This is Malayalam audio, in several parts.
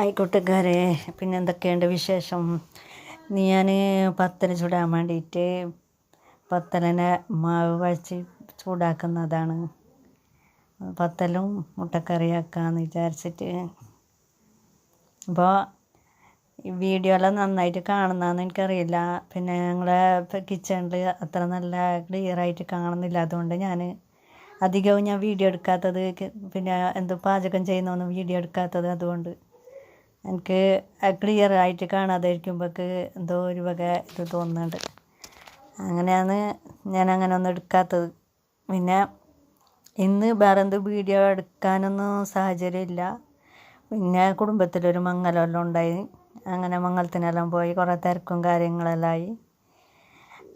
ആയിക്കോട്ടെക്കാരെ. പിന്നെ എന്തൊക്കെയുണ്ട് വിശേഷം? ഞാൻ പത്തൽ ചുടാൻ വേണ്ടിയിട്ട് പത്തലിനെ മാവ് വഴിച്ച് ചൂടാക്കുന്നതാണ്. പത്തലും മുട്ടക്കറിയാക്കാമെന്ന് വിചാരിച്ചിട്ട്. ഈ വീഡിയോ എല്ലാം നന്നായിട്ട് കാണുന്നതെന്ന് എനിക്കറിയില്ല. പിന്നെ ഞങ്ങളെ കിച്ചണിൽ അത്ര നല്ല ക്ലിയർ ആയിട്ട് കാണുന്നില്ല. അതുകൊണ്ട് ഞാൻ അധികവും ഞാൻ വീഡിയോ എടുക്കാത്തത് പിന്നെ എന്തോ പാചകം ചെയ്യുന്നൊന്നും വീഡിയോ എടുക്കാത്തത് അതുകൊണ്ട് എനിക്ക് ക്ലിയർ ആയിട്ട് കാണാതെ ഇരിക്കുമ്പോഴേക്ക് എന്തോ ഒരു വക ഇത് തോന്നുന്നുണ്ട്. അങ്ങനെയാണ് ഞാൻ അങ്ങനെ ഒന്നും എടുക്കാത്തത്. പിന്നെ ഇന്ന് വേറെ എന്ത് വീഡിയോ എടുക്കാനൊന്നും സാഹചര്യമില്ല. പിന്നെ കുടുംബത്തിലൊരു മംഗലമെല്ലാം ഉണ്ടായി. അങ്ങനെ മംഗലത്തിനെല്ലാം പോയി കുറേ തിരക്കും കാര്യങ്ങളെല്ലാം ആയി.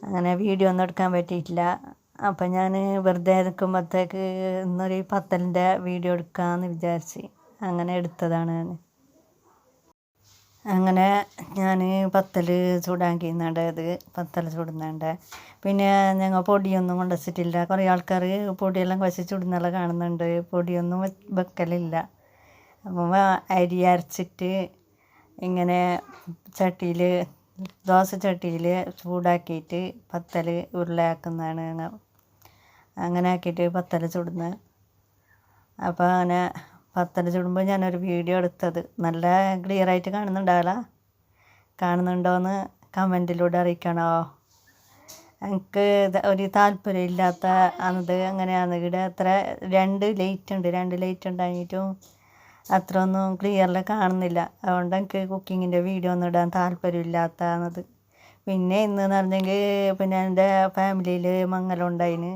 അങ്ങനെ വീഡിയോ ഒന്നും എടുക്കാൻ പറ്റിയിട്ടില്ല. അപ്പം ഞാൻ വെറുതെ നിൽക്കുമ്പോഴത്തേക്ക് ഇന്നൊരു പത്തലിന്റെ വീഡിയോ എടുക്കാമെന്ന് വിചാരിച്ച് അങ്ങനെ എടുത്തതാണ് ഞാൻ അങ്ങനെ ഞാൻ പത്തൽ ചൂടാക്കിയുന്നുണ്ട് അത് പത്തൽ ചുടുന്നുണ്ട്. പിന്നെ ഞങ്ങൾ പൊടിയൊന്നും കൊണ്ടുവച്ചിട്ടില്ല കുറേ ആൾക്കാർ പൊടിയെല്ലാം കുഴച്ച് ചുടുന്നെല്ലാം കാണുന്നുണ്ട്. പൊടിയൊന്നും വെക്കലില്ല. അപ്പം അരി അരച്ചിട്ട് ഇങ്ങനെ ചട്ടിയിൽ ദോശ ചട്ടിയിൽ ചൂടാക്കിയിട്ട് പത്തൽ ഉരുളയാക്കുന്നതാണ് ഞങ്ങൾ അങ്ങനെ ആക്കിയിട്ട് പത്തൽ ചുടുന്നത് അപ്പോൾ അങ്ങനെ പത്തൽ ചുടുമ്പോൾ ഞാനൊരു വീഡിയോ എടുത്തത്. നല്ല ക്ലിയർ ആയിട്ട് കാണുന്നുണ്ടാവില്ല കാണുന്നുണ്ടോയെന്ന് കമന്റിലൂടെ അറിയിക്കണോ? എനിക്ക് ഒരു താല്പര്യം ഇല്ലാത്ത അത് അങ്ങനെയാണ് ഇവിടെ അത്ര രണ്ട് ലൈറ്റ് ഉണ്ട്. രണ്ട് ലൈറ്റ് ഉണ്ടായിട്ടും അത്ര ഒന്നും ക്ലിയറിൽ കാണുന്നില്ല. അതുകൊണ്ട് എനിക്ക് കുക്കിങ്ങിന്റെ വീഡിയോ ഒന്നും ഇടാൻ താല്പര്യമില്ലാത്തത് പിന്നെ ഇന്ന് പറഞ്ഞെങ്കിൽ പിന്നെ എന്റെ ഫാമിലിയിൽ മംഗലം ഉണ്ടായിന്.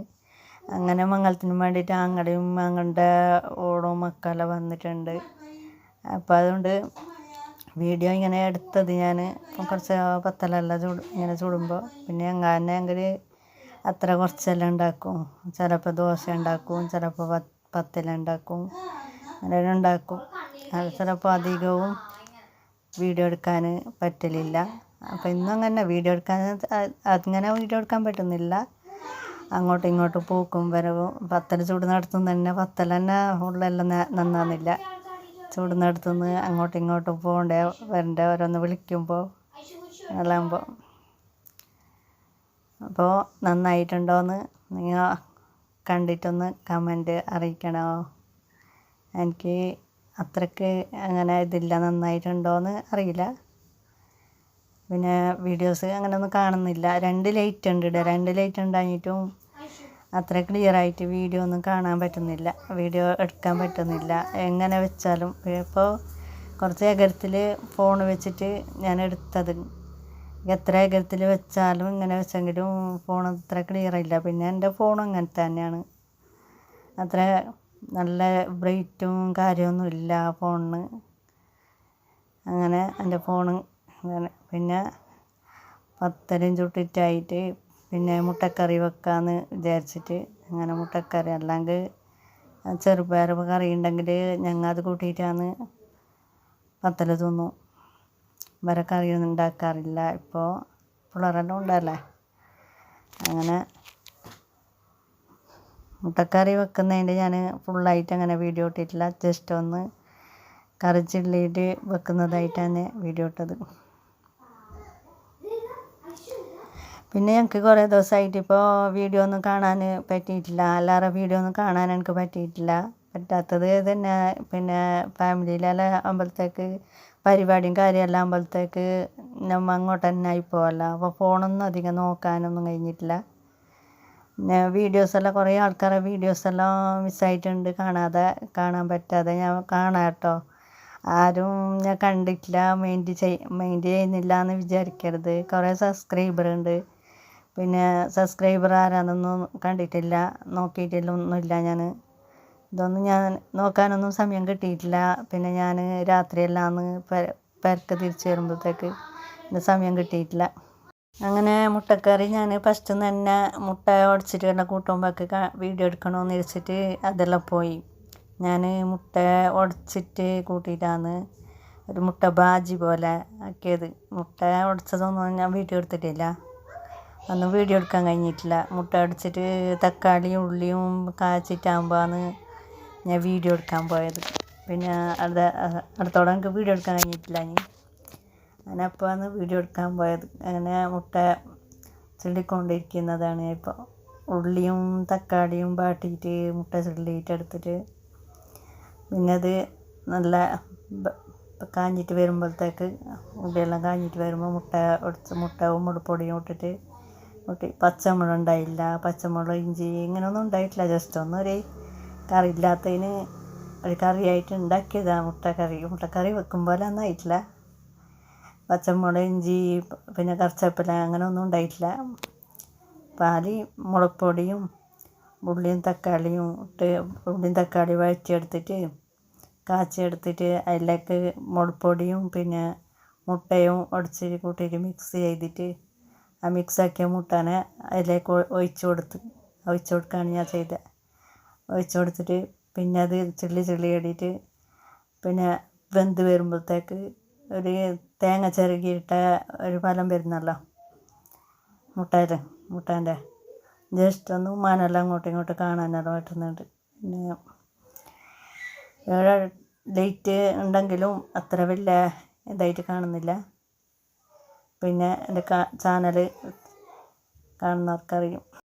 അങ്ങനെ മംഗലത്തിന് വേണ്ടിയിട്ട് ആങ്ങളെയും ആങ്ങളുടെ ഓണവും മക്കളെ വന്നിട്ടുണ്ട്. അപ്പോൾ അതുകൊണ്ട് വീഡിയോ ഇങ്ങനെ എടുത്തത് ഞാൻ കുറച്ച് പത്തലെല്ലാം ചൂട് ഇങ്ങനെ ചൂടുമ്പോൾ പിന്നെ അങ്ങനെ എങ്കിൽ അത്ര കുറച്ചെല്ലാം ഉണ്ടാക്കും. ചിലപ്പോൾ ദോശ ഉണ്ടാക്കും ചിലപ്പോൾ പത്തല ഉണ്ടാക്കും. അങ്ങനെ ഉണ്ടാക്കും. അത് ചിലപ്പോൾ അധികവും വീഡിയോ എടുക്കാൻ പറ്റലില്ല. അപ്പോൾ ഇന്നും അങ്ങനെ വീഡിയോ എടുക്കാൻ അങ്ങനെ വീഡിയോ എടുക്കാൻ പറ്റുന്നില്ല. അങ്ങോട്ടും ഇങ്ങോട്ടും പോക്കും വരവും. പത്തൽ നടത്തുന്ന തന്നെ പത്തൽ തന്നെ ഉള്ളെല്ലാം ചൂട് നടത്തുന്ന അങ്ങോട്ടും ഇങ്ങോട്ടും പോകണ്ടേ വരണ്ടേ ഓരോന്ന് വിളിക്കുമ്പോൾ എല്ലാകുമ്പോൾ അപ്പോൾ നന്നായിട്ടുണ്ടോയെന്ന് നിങ്ങൾ കണ്ടിട്ടൊന്ന് കമന്റ് അറിയിക്കണോ? എനിക്ക് അത്രയ്ക്ക് അങ്ങനെ ഇതില്ല നന്നായിട്ടുണ്ടോയെന്ന് അറിയില്ല. പിന്നെ വീഡിയോസ് അങ്ങനെ ഒന്നും കാണുന്നില്ല. രണ്ട് ലൈറ്റ് ഉണ്ട് രണ്ട് ലൈറ്റ് ഉണ്ടായിട്ടും അത്ര ക്ലിയർ ആയിട്ട് വീഡിയോ ഒന്നും കാണാൻ പറ്റുന്നില്ല. വീഡിയോ എടുക്കാൻ പറ്റുന്നില്ല. എങ്ങനെ വെച്ചാലും. ഇപ്പോൾ കുറച്ച് ഏകരത്തിൽ ഫോൺ വെച്ചിട്ട് ഞാൻ എടുത്തത്. എത്ര ഏകരത്തിൽ വെച്ചാലും ഇങ്ങനെ വെച്ചെങ്കിലും ഫോൺ അത്ര ക്ലിയർ ഇല്ല പിന്നെ എന്റെ ഫോൺ അങ്ങനത്തെ തന്നെയാണ്. അത്ര നല്ല ബ്രൈറ്റും കാര്യമൊന്നും ഇല്ല ഫോണിന് അങ്ങനെ എന്റെ ഫോണ് അങ്ങനെ പിന്നെ പത്തരം ചുട്ടിട്ടായിട്ട് പിന്നെ മുട്ടക്കറി വെക്കാമെന്ന് വിചാരിച്ചിട്ട് അങ്ങനെ മുട്ടക്കറി അല്ലെങ്കിൽ ചെറുപയർ കറി ഉണ്ടെങ്കിൽ ഞങ്ങൾ അത് കൂട്ടിയിട്ടാണ് പത്തൽ തിന്നു. വേറെ കറിയൊന്നും ഉണ്ടാക്കാറില്ല. ഇപ്പോൾ പിള്ളേരെല്ലാം ഉണ്ടല്ലേ? അങ്ങനെ മുട്ടക്കറി വെക്കുന്നതിന്റെ ഞാൻ ഫുള്ളായിട്ട് അങ്ങനെ വീഡിയോ ഇട്ടിട്ടില്ല. ജസ്റ്റ് ഒന്ന് കറി ചില്ലിയിട്ട് വെക്കുന്നതായിട്ടാണ് വീഡിയോ ഇട്ടത്. പിന്നെ ഞങ്ങൾക്ക് കുറേ ദിവസമായിട്ട് ഇപ്പോൾ വീഡിയോ ഒന്നും കാണാൻ പറ്റിയിട്ടില്ല. അല്ലാതെ വീഡിയോ ഒന്നും കാണാൻ എനിക്ക് പറ്റിയിട്ടില്ല. പറ്റാത്തത് തന്നെ പിന്നെ ഫാമിലിയിലെല്ലാം അമ്പലത്തേക്ക് പരിപാടിയും കാര്യമെല്ലാം ആകുമ്പോഴത്തേക്ക് നമ്മൾ അങ്ങോട്ട് തന്നെ ആയി പോവല്ലോ. അപ്പോൾ ഫോണൊന്നും അധികം നോക്കാനൊന്നും കഴിഞ്ഞിട്ടില്ല. പിന്നെ വീഡിയോസെല്ലാം കുറേ ആൾക്കാരെ വീഡിയോസെല്ലാം മിസ്സായിട്ടുണ്ട് കാണാതെ കാണാൻ പറ്റാതെ ഞാൻ കാണാം കേട്ടോ. ആരും ഞാൻ കണ്ടിട്ടില്ല മൈൻഡ് ചെയ് മൈൻഡ് ചെയ്യുന്നില്ല എന്ന് വിചാരിക്കരുത്. കുറേ സബ്സ്ക്രൈബർ ഉണ്ട് പിന്നെ സബ്സ്ക്രൈബർ ആരാന്നൊന്നും കണ്ടിട്ടില്ല നോക്കിയിട്ടില്ല ഒന്നുമില്ല ഞാൻ ഇതൊന്നും ഞാൻ നോക്കാനൊന്നും സമയം കിട്ടിയിട്ടില്ല. പിന്നെ ഞാൻ രാത്രിയെല്ലാം പെരക്ക് തിരിച്ച് വരുമ്പോഴത്തേക്ക് സമയം കിട്ടിയിട്ടില്ല. അങ്ങനെ മുട്ടക്കറി ഞാൻ ഫസ്റ്റ് തന്നെ മുട്ട ഉടച്ചിട്ട് എല്ലാം കൂട്ടുമ്പോഴൊക്കെ വീഡിയോ എടുക്കണമെന്ന് വെച്ചിട്ട് അതെല്ലാം പോയി. ഞാൻ മുട്ട ഉടച്ചിട്ട് കൂട്ടിയിട്ടാണ് ഒരു മുട്ട ബാജി പോലെ ആക്കിയത്. മുട്ട ഉടച്ചതൊന്നും ഞാൻ വീഡിയോ എടുത്തിട്ടില്ല. ഒന്നും വീഡിയോ എടുക്കാൻ കഴിഞ്ഞിട്ടില്ല. മുട്ട അടിച്ചിട്ട് തക്കാളിയും ഉള്ളിയും കാച്ചിട്ടാകുമ്പോഴാണ് ഞാൻ വീഡിയോ എടുക്കാൻ പോയത്. പിന്നെ അടുത്ത അടുത്തോടെ എനിക്ക് വീഡിയോ എടുക്കാൻ കഴിഞ്ഞിട്ടില്ല ഇനി. അങ്ങനെ അപ്പോഴാണ് വീഡിയോ എടുക്കാൻ പോയത്. അങ്ങനെ മുട്ട ചുള്ളിക്കൊണ്ടിരിക്കുന്നതാണ് ഇപ്പോൾ. ഉള്ളിയും തക്കാളിയും വാട്ടിയിട്ട് മുട്ട ചുള്ളിയിട്ട് എടുത്തിട്ട് പിന്നെ അത് നല്ല കാഞ്ഞിട്ട് വരുമ്പോഴത്തേക്ക് ഉള്ളിയെല്ലാം കാഞ്ഞിട്ട് വരുമ്പോൾ മുട്ട ഒടിച്ച് മുട്ട മുളപ്പൊടിയും ഇട്ടിട്ട് കൂട്ടി പച്ചമുളക് ഉണ്ടായില്ല പച്ചമുളക് ഇഞ്ചി ഇങ്ങനെയൊന്നും ഉണ്ടായിട്ടില്ല ജസ്റ്റ് ഒന്നൊരു കറി ഇല്ലാത്തതിന് ഒരു കറിയായിട്ട് ഉണ്ടാക്കിയതാണ് മുട്ടക്കറി. മുട്ടക്കറി വെക്കും പോലെ ഒന്നും ആയിട്ടില്ല. പച്ചമുളക് ഇഞ്ചി പിന്നെ കറിച്ചപ്പില അങ്ങനെ ഒന്നും ഉണ്ടായിട്ടില്ല. പാലി മുളപ്പൊടിയും ഉള്ളിയും തക്കാളിയും ഇട്ട് ഉള്ളിയും തക്കാളി വഴറ്റിയെടുത്തിട്ട് കാച്ചിയെടുത്തിട്ട് അതിലേക്ക് മുളപ്പൊടിയും പിന്നെ മുട്ടയും ഉടച്ച് കൂട്ടിയിട്ട് മിക്സ് ചെയ്തിട്ട് ആ മിക്സാക്കിയ മുട്ടനെ അതിലേക്ക് ഒഴിച്ച് കൊടുത്ത് ഒഴിച്ച് കൊടുക്കുകയാണ് ഞാൻ ചെയ്തത് ഒഴിച്ച് കൊടുത്തിട്ട് പിന്നെ അത് ചിള്ളി ചിള്ളി ആടിയിട്ട് പിന്നെ വെന്ത് വരുമ്പോഴത്തേക്ക് ഒരു തേങ്ങ ചിരകിയിട്ട ഒരു ഫലം വരുന്നല്ലോ മുട്ടയിൽ മുട്ടേന്റെ. ജസ്റ്റ് ഒന്ന് ഉമ്മാനെല്ലാം അങ്ങോട്ടും ഇങ്ങോട്ടും കാണാനെല്ലാം പറ്റുന്നുണ്ട് പിന്നെ ലൈറ്റ് ഉണ്ടെങ്കിലും അത്ര വലിയ ഇതായിട്ട് കാണുന്നില്ല. പിന്നെ എന്റെ ചാനൽ കാണുന്നവർക്കറിയും.